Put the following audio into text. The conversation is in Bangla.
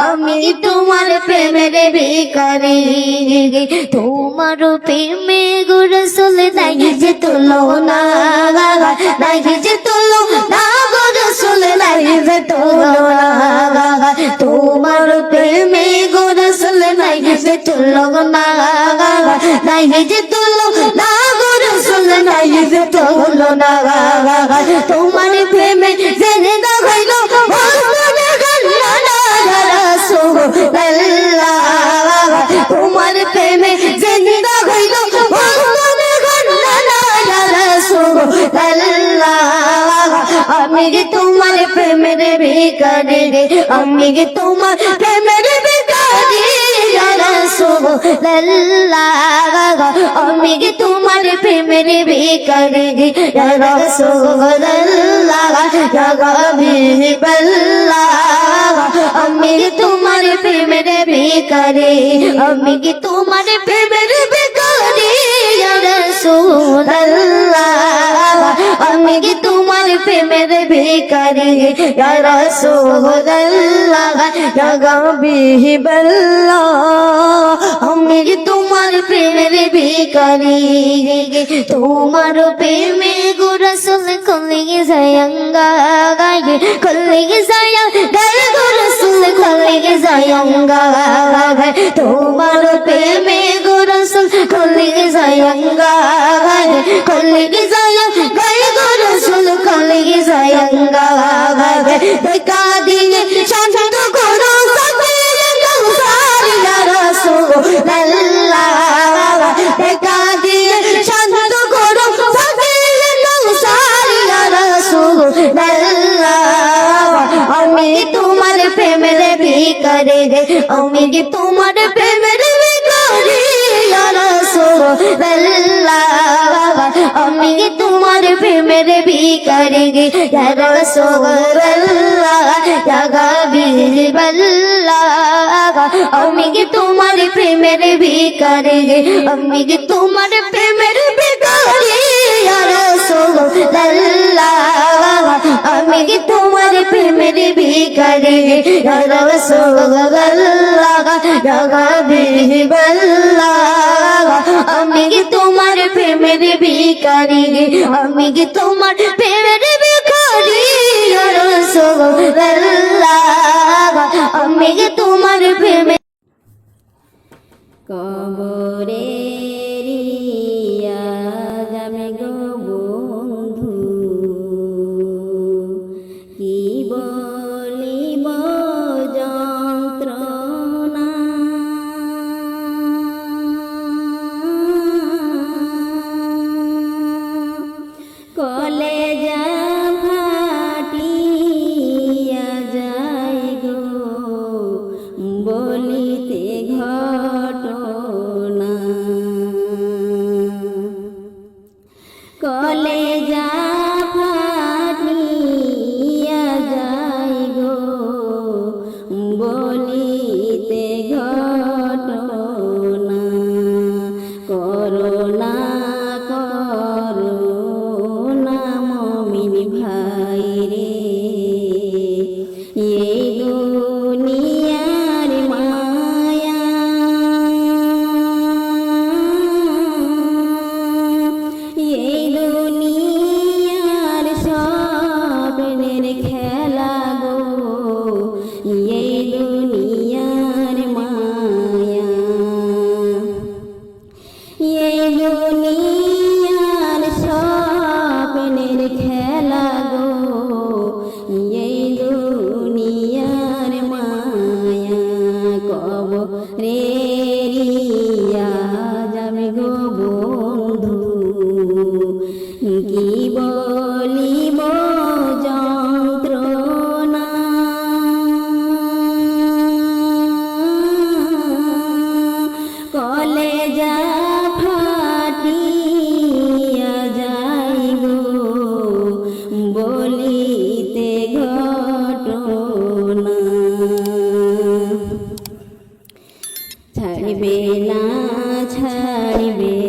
আমি তোমার প্রেমের ভিখারি। তোমার প্রেমে গুরসুল নাই যে তুলো না নাই যে তুলো না গুরসুল নাই যে তুলো না তোমার প্রেমে গুরসুল নাই যে তুলো না নাই যে তুলো না তোমার প্রেমে জেনে দেখাইলো তোমার প্রেমে জেনে দেখাইলো আমি গে তোমার প্রেমের ভিকারি আমি তোমার প্রেমের আমি গে তোমার প্রেমের ভিকারি রে আমি গে তোমার প্রেমের ভিকারি আমি গে তোমার প্রেমের ভিকারি রসুল্লাহ কি প্রেমের ভিকারি রসুল্লাহ বিহিবল্লাহ আমি কি তোমার প্রেমের ভিকারি তোমার প্রেমে গুরসুল কলি জয়ঙ্গা গায়ে কলি জয়া গায়ে গুরসুল কলি জয়ঙ্গা গায়ে তোমার প্রেমে গুরসুল কলি জয়ঙ্গা গায়ে কলি আমি তোমার প্রেমের ভিকারে রে আমি তোমার প্রেমের আমি তোমার প্রেমের ভিকারি রে আমি কি তোমার প্রেমের ভিকারি রে আমি তোমার প্রেমের ভিকারি আমি কি তোমার প্রেমের ভিকারি আমি ভিকারি আমি কি তোমার প্রেমের ভিকারি আমি কি তোমার প্রেমে কবরে बाडे